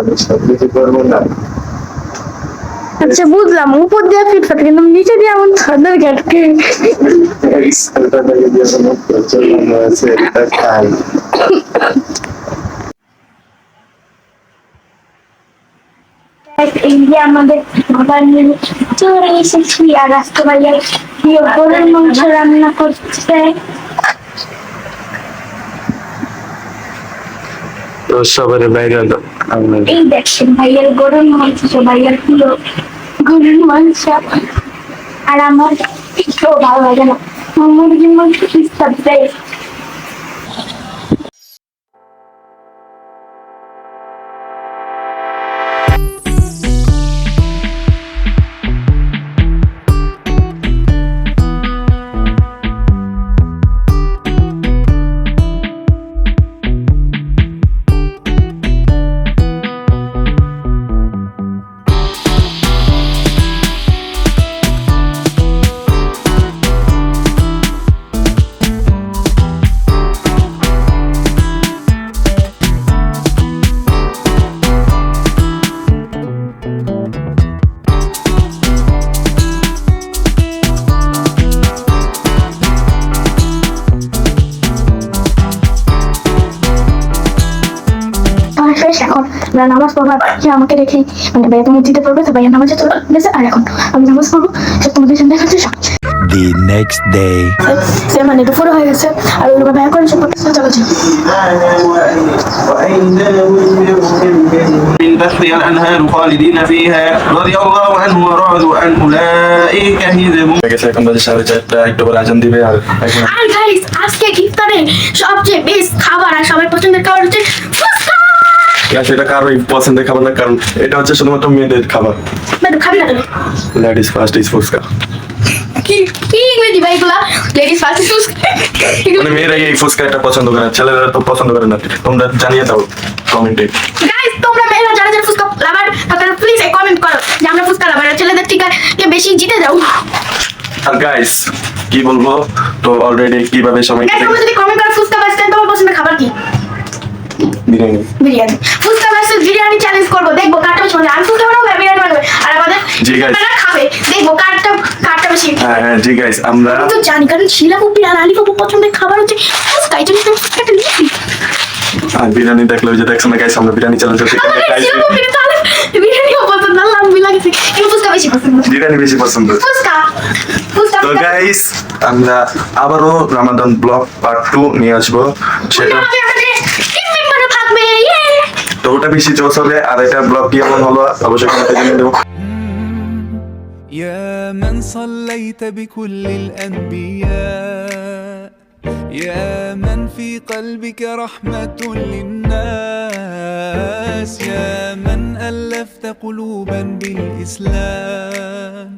আমি সব কিছু করব না। আচ্ছা বুঝলাম। উপর দিয়ে ফিটফাট কিন্তু নিচে দিয়ে এমন ঠান্ডার ঘাটকে Guys, এটা দেখে দিয়ে কোনো প্রচুর মনে আছে এটা খাই। এই যে আমাদের খাবার নিয়ে চলে এসেছি আর গরুর মাংস রান্না করছে। তো সবার বাইরে হলো এই দেখছেন ভাইয়ার গরুর মাংস ভাইয়ের পুরো গরুর মাংস। আর আমার একটু ভালো লাগে না। আমার মুরগির মাংস is the এখন আমরা নামাজ পড়বার যে আমাকে রেখে মানে ভাইয়া তুমি দিতে পারবে তো ভাইয়া নামাজে চলে গেছে আর এখন আমি নামাজ পড়বো সে তোমাদের সাথে দেখা হচ্ছে সব The next day. সে মানে দুপুর হয়ে গেছে আর ওই ভাইয়া করে সে পড়তেছে চলো যাও। من تحتها الأنهار خالدين فيها رضي الله عنه ورضوا عنه أولئك حزب হয়ে গেছে এখন বাজে সাড়ে চারটা একটু পরে আজান দিবে আর এখন আর গাইস আজকে ইফতারে সবচেয়ে বেস্ট খাবার আর সবার পছন্দের খাবার হচ্ছে Guys, এটা কারোই পছন্দের খাবার না কারণ এটা হচ্ছে শুধুমাত্র মেয়েদের খাবার। ম্যাডাম খাবি না লেডিস ফার্স্ট ইজ ফুচকা। কি কি ইংরেজি ভাই এগুলা? Ladies first phuchka. মানে মেয়েরাই এই ফুচকা এটা পছন্দ করে না ছেলেরা তো পছন্দ করে না। তোমরা জানিয়ে দাও কমেন্টে গাইস তোমরা মেয়েরা যারা যারা ফুচকা লাভার তারা প্লিজ কমেন্ট করো যে আমরা ফুচকা লাভার ছেলেদের থেকে বেশি জিতে যাও আর গাইস কি বলব? তো অলরেডি কীভাবে গাইস তোমরা যদি কমেন্ট করো ফুচকা তোমার পছন্দের খাবার কি? বিরিয়ানি। বিরিয়ানি। ফুচকা ভার্সেস বিরিয়ানি চ্যালেঞ্জ করব। দেখব কারটা বেশি মজা। আমি ফুচকা বানাবো আর বিরিয়ানি বানাবো। আর আমাদের জি. আপনারা খাবে। দেখব কারটা কারটা বেশি। হ্যাঁ হ্যাঁ জি গাইস আমরা তো জানি কারণ শিলা আর আলি পছন্দের খাবার হচ্ছে ফুচকা। ফুচকাটা আর বিরিয়ানি দেখলে যে দেখছ না গাইস আমরা বিরিয়ানি চ্যালেঞ্জ বিরিয়ানিও পছন্দ না লাম্বি লাগছে। কিন্তু ফুচকা বেশি পছন্দ। বিরিয়ানি বেশি পছন্দ। ফুচকা। তো গাইস আমরা আবারও রামাদান ব্লগ পার্ট টু নিয়ে আসব। সেটা তো ওটা বেশি জোস হবে আর এটা ব্লগ কেমন হলো অবশ্যই কমেন্টে জানিয়ে দেবো يا من صليت بكل الأنبياء يا من في قلبك رحمة للناس يا من ألفت قلوبا بالإسلام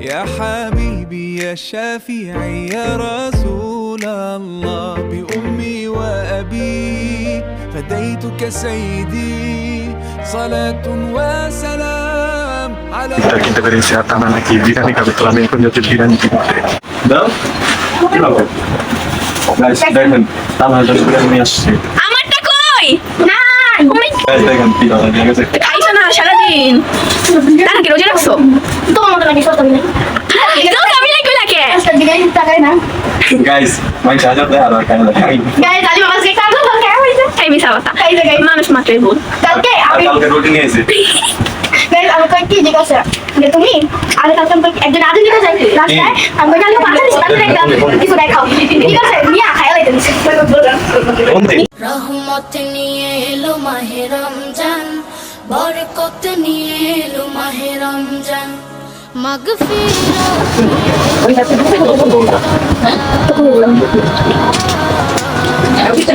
يا حبيبي يا شافعي يا رسول الله فديتك سيدي صلاة وسلام على এটা কিনতে পেরেছি আর তারা নাকি বিরিয়ানি খাবে তো আমি এখন যাচ্ছি বিরিয়ানি কিনতে দাও কি হবে গাইস দেখেন তারা হয়তো বিরিয়ানি নিয়ে আসছে আমারটা কই নাই গাইস দেখেন কি হবে ঠিক আছে খাইছো না সারাদিন তারা কি রোজা রাখছো তোমার মতো নাকি সস্তা বিরিয়ানি তো আমি লাগবে নাকি সস্তা বিরিয়ানি টাকায় না গাইস মাই সাহায্য দেয় আর কেন গাইস এই মিশা কথা। মানুষ মাত্রই ভুল। কালকে আর আমি কালকে রুটি নিয়েছি গাইস আমি কই কি জিজ্ঞাসা যে তুমি আগে কালকে আমি একজন দিতে চাই রাস্তায় আমি কালকে পাঁচটা দিস তাহলে একটা কিছু দেখাও। ঠিক আছে নিয়ে দিছি কোন রহমত নিয়ে এলো মাহে রমজান বরকত নিয়ে এলো মাহে রমজান। মাগফিরাত